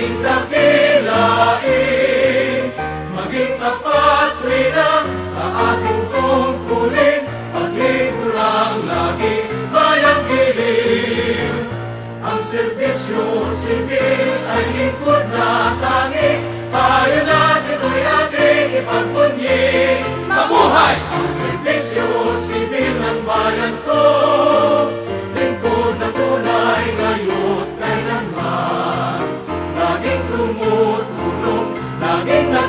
ating dakilain. Maging tapat rin sa ating tungkulin, pagligo lang lagi bayang giliw. Ang serbisyo sibil ay lingkod natin. Alguien